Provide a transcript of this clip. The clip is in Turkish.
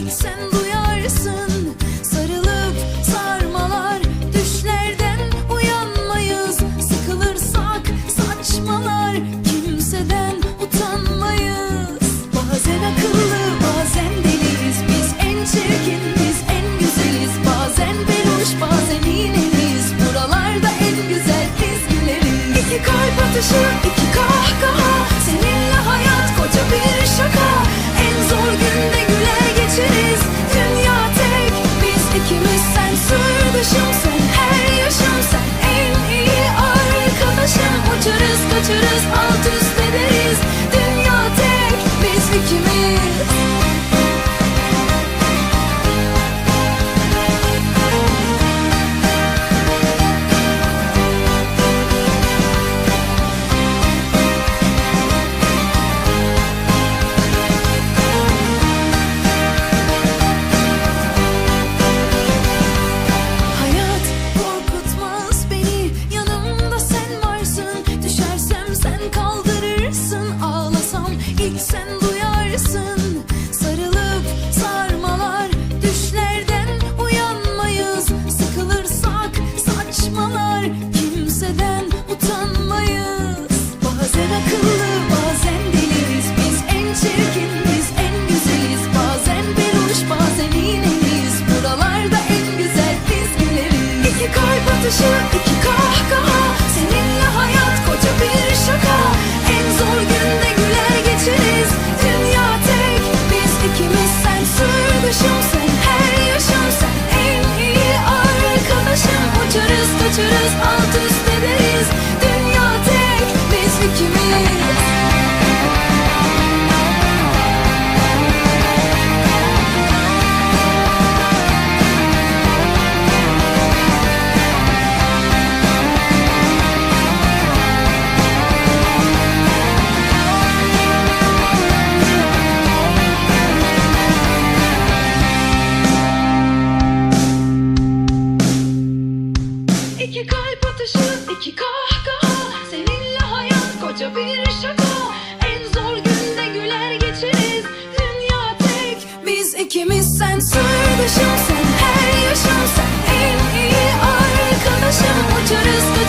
ilk sen duyarsın. Sarılıp sarmalar düşlerden uyanmayız. Sıkılırsak saçmalar kimseden utanmayız. Bazen akıllı bazen deliyiz. Biz en çirkin en güzeliz. Bazen beluş bazen iğneliyiz. Buralarda en güzel biz güleriz İki kalp atışı iki kahkaha. Seninle hayat koca bir sen kaldırırsın. Ağlasam ilk sen çirkin biz en güzeliz. Bazen beluş bazen iğneliyiz Buralarda en güzel biz güleriz İki kalp İki kalp atışı, iki kahkaha. Seninle hayat koca bir şaka. En zor günde güler geçeriz. Dünya tek. Biz ikimiz sen sırdaşım Sen her yaşım en iyi arkadaşım Uçarız